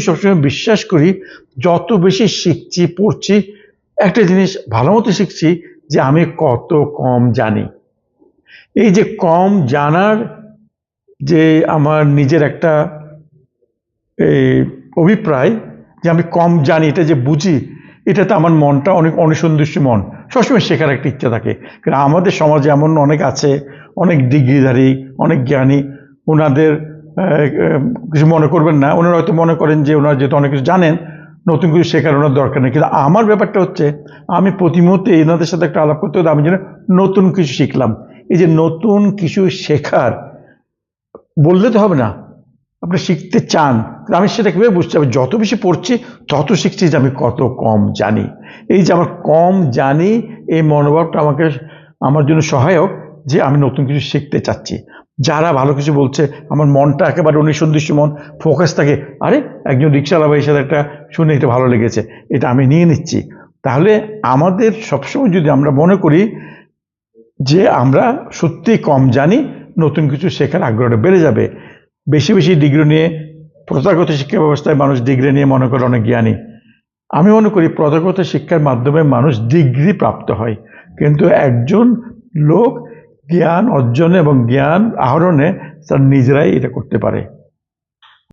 সবসময় বিশ্বাস করি, যত বেশি শিখছি, পড়ছি, একটা জিনিস ভালো মতো শিখছি যে আমি কত কম জানি। এই যে কম জানার যে আমার নিজের একটা এই অভিপ্রায় যে আমি কম জানি, এটা যে বুঝি, এটাতে আমার মনটা অনেক অনুসন্তুষ্ট মন। সবসময় শেখার একটা ইচ্ছা থাকে। কারণ আমাদের সমাজে এমন অনেক আছে, অনেক ডিগ্রিধারী, অনেক জ্ঞানী ওনাদের কিছু মনে করবেন না। ওনারা হয়তো মনে করেন যে ওনারা যেহেতু অনেক কিছু জানেন, নতুন কিছু শেখার ওনার দরকার নেই। কিন্তু আমার ব্যাপারটা হচ্ছে, আমি প্রতি মুহূর্তে এনাদের সাথে একটা আলাপ করতে হতো আমি যেন নতুন কিছু শিখলাম। এই যে নতুন কিছু শেখার, বললে তো হবে না। আপনি শিখতে চান আমি সেটা কীভাবে বুঝতে হবে যত বেশি পড়ছি, তত শিখছি যে আমি কত কম জানি। এই যে আমার কম জানি, এই মনোভাবটা আমাকে, আমার জন্য সহায়ক যে আমি নতুন কিছু শিখতে চাচ্ছি। যারা ভালো কিছু বলছে, আমার মনটা একেবারে অনুসন্ধিষ্ট মন ফোকাস থাকে, আরে, একজন রিক্সাওয়ালা ভাইয়ের সাথে একটা শুনে এটা ভালো লেগেছে, এটা আমি নিয়ে নিচ্ছি। তাহলে আমাদের সবসময় যদি আমরা মনে করি যে আমরা সত্যি কম জানি, নতুন কিছু শেখার আগ্রহটা বেড়ে যাবে। বেশি বেশি ডিগ্রি নিয়ে, প্রথাগত শিক্ষা ব্যবস্থায় মানুষ ডিগ্রি নিয়ে মনে করে অনেক জ্ঞানী। আমি মনে করি প্রথাগত শিক্ষার মাধ্যমে মানুষ ডিগ্রি প্রাপ্ত হয়। কিন্তু একজন লোক জ্ঞান অর্জনে এবং জ্ঞান আহরণে তার নিজেরাই এটা করতে পারে।